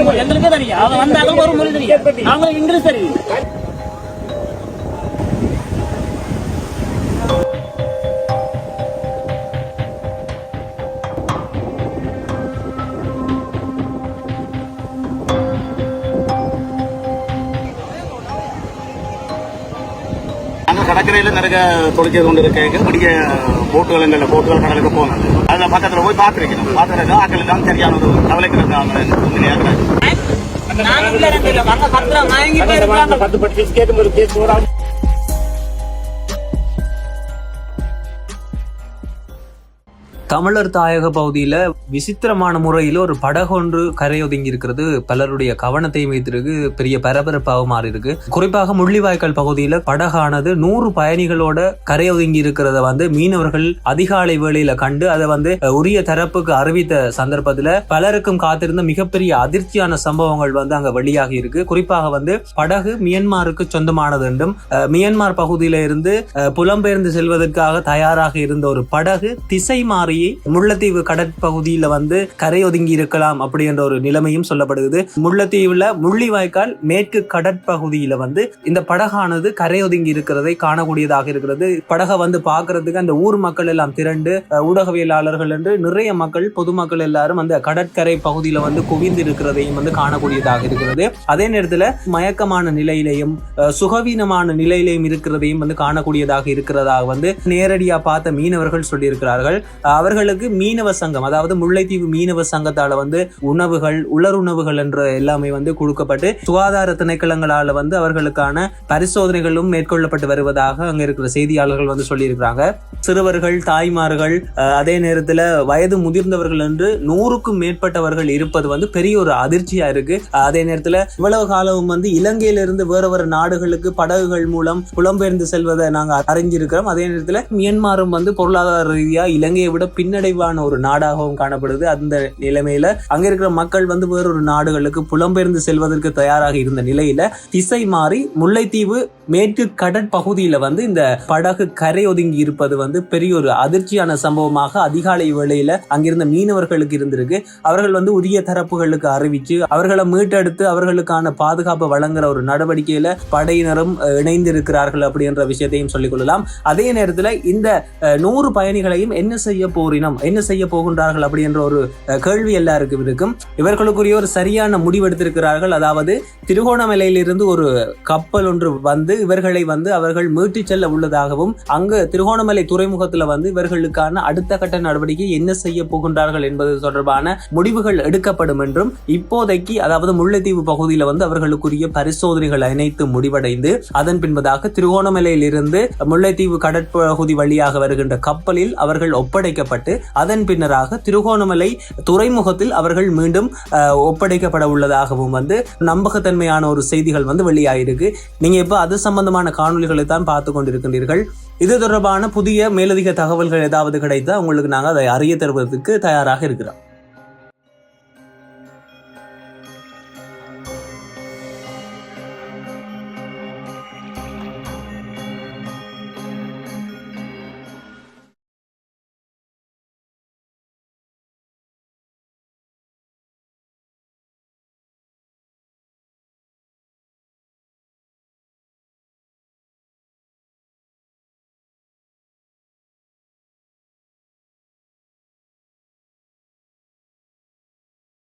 எங்களுக்கு எங்களுக்கே தெரியும். அவன் வந்தாலும் ஒரு மொழி தெரியும். நாங்களும் இங்கிலீஷ் தெரியும். கடற்கரையில் நிறைய தொழிற்செய்து கொண்டு இருக்க பெரிய போட்டுகள் போட்டுகள் கடலுக்கு போனது அதில் பக்கத்தில் போய் பார்த்துருக்கணும். பார்த்துருக்க ஆக்கள் எல்லாம் சரியான ஒரு வாங்கி போயிருக்காங்க பத்து பத்து கேட்டு ஒரு கேஸ் தமிழர் தாயக பகுதியில விசித்திரமான முறையில் ஒரு படகு ஒன்று கரையொதுங்கி இருக்கிறது பலருடைய கவனத்தை வைத்திருக்கு பெரிய பரபரப்பாக மாறி இருக்கு குறிப்பாக முள்ளிவாய்க்கால் பகுதியில படகானது நூறு பயணிகளோட கரையொதுங்கி இருக்கிறத வந்து மீனவர்கள் அதிகாலை வேளையில கண்டு அதை வந்து உரிய தரப்புக்கு அறிவித்த சந்தர்ப்பத்துல பலருக்கும் காத்திருந்த மிகப்பெரிய அதிர்ச்சியான சம்பவங்கள் வந்து அங்க வெளியாகி இருக்கு குறிப்பாக வந்து படகு மியன்மாருக்கு சொந்தமானது என்றும் அஹ், மியன்மார் பகுதியில இருந்து அஹ், புலம்பெயர்ந்து செல்வதற்காக தயாராக இருந்த ஒரு படகு திசை மாறி முல்லைத்தீவு கடற்பகுதியில வந்து கரையொதுங்கி இருக்கலாம் அப்படின்ற ஒரு நிலைமையும் சொல்லப்படுகிறது முல்லைத்தீவுல முள்ளிவாய்க்கால் மேற்கு கடற்பகுதியில வந்து இந்த படகானது கரை ஒதுங்கி இருக்கிறதை காணக்கூடியதாக இருக்கிறது. படகை வந்து பாக்குறதுக்கு அந்த ஊர் மக்கள் எல்லாம் திரண்டு ஊடகவியலாளர்கள் என்று நிறைய மக்கள் பொதுமக்கள் எல்லாரும் அந்த கடற்கரை பகுதியில வந்து குவிந்து இருக்கிறதையும் வந்து காணக்கூடியதாக இருக்கிறது. அதே நேரத்துல மயக்கமான நிலையிலையும் சுகவீனமான நிலையிலையும் இருக்கிறதையும் வந்து காணக்கூடியதாக இருக்கிறதாக வந்து நேரடியா பார்த்த மீனவர்கள் சொல்லியிருக்கிறார்கள். அவர் அவர்களுக்கு மீனவ சங்கம் அதாவது முல்லைத்தீவு மீனவ சங்கத்தால வந்து உணவுகள் உலருணவுகள் என்ற எல்லாமே வந்து கொடுக்கப்பட்டு சுகாதார திணைக்களங்களால வந்து அவர்களுக்கான பரிசோதனைகளும் மேற்கொள்ளப்பட்டு வருவதாக அங்க இருக்கிற செய்தியாளர்கள் வந்து சொல்லியிருக்கிறாங்க. சிறுவர்கள் தாய்மார்கள் அதே நேரத்துல வயது முதிர்ந்தவர்கள் என்று நூறுக்கும் மேற்பட்டவர்கள் இருப்பது வந்து பெரிய ஒரு அதிர்ச்சியா இருக்கு. அதே நேரத்துல இவ்வளவு காலமும் வந்து இலங்கையிலிருந்து வேற வேற நாடுகளுக்கு படகுகள் மூலம் புலம்பெயர்ந்து செல்வதை நாங்க அறிஞ்சிருக்கிறோம். அதே நேரத்துல மியன்மாரும் வந்து பொருளாதார ரீதியா இலங்கையை விட பின்னடைவான ஒரு நாடாகவும் காணப்படுது. அந்த நிலைமையில அங்க இருக்கிற மக்கள் வந்து வேறொரு நாடுகளுக்கு புலம்பெயர்ந்து செல்வதற்கு தயாராக இருந்த நிலையில திசை மாறி முல்லைத்தீவு மேற்கு கடற்பகுதியில வந்து இந்த படகு கரை ஒதுங்கி இருப்பது வந்து பெரிய ஒரு அதிர்ச்சியான சம்பவமாக அதிகாலை வேளையில அங்கிருந்த மீனவர்களுக்கு இருந்திருக்கு. அவர்கள் வந்து உரிய தரப்புகளுக்கு அறிவிச்சு அவர்களை மீட்டெடுத்து அவர்களுக்கான பாதுகாப்பு வழங்குற ஒரு நடவடிக்கையில படையினரும் இணைந்திருக்கிறார்கள் அப்படின்ற விஷயத்தையும் சொல்லிக் கொள்ளலாம். அதே நேரத்தில் இந்த நூறு பயணிகளையும் என்ன செய்ய போறினோம் என்ன செய்ய போகின்றார்கள் அப்படி என்ற ஒரு கேள்வி எல்லாருக்கும் இருக்கும். இவர்களுக்குரிய ஒரு சரியான முடிவெடுத்திருக்கிறார்கள் அதாவது திருகோணமலையிலிருந்து ஒரு கப்பல் ஒன்று வந்து இவர்களை வந்து அவர்கள் மீட்டுச் செல்ல உள்ளதாகவும் அங்கு திருகோணமலை துறைமுகத்துல வந்து இவர்களுக்கான அடுத்த கட்ட நடவடிக்கை என்ன செய்ய போகின்றார்கள் என்பது தொடர்பான முடிவுகள் எடுக்கப்படும் என்றும் இப்போதைக்கு அதாவது முல்லைத்தீவு பகுதியில் வந்து அவர்களுக்குரிய பரிசோதனைகள் அனைத்து முடிவடைந்து அதன் பின்பதாக திருகோணமலையிலிருந்து முல்லைத்தீவு கடற்பகுதி வழியாக வருகின்ற கப்பலில் அவர்கள் ஒப்படைக்கப்பட்ட அதன் பின்னராக திருகோணமலை துறைமுகத்தில் அவர்கள் மீண்டும் ஒப்படைக்கப்பட உள்ளதாகவும் வந்து நம்பகத்தன்மையான ஒரு செய்திகள் வந்து வெளியாயிருக்கு. நீங்க இப்போ அது சம்பந்தமான காணொளிகளை தான் பார்த்து கொண்டிருக்கின்றீர்கள். இது தொடர்பான புதிய மேலதிக தகவல்கள் ஏதாவது கிடைத்தா உங்களுக்கு நாங்கள் அதை அறிய தருவதற்கு தயாராக இருக்கிறோம்.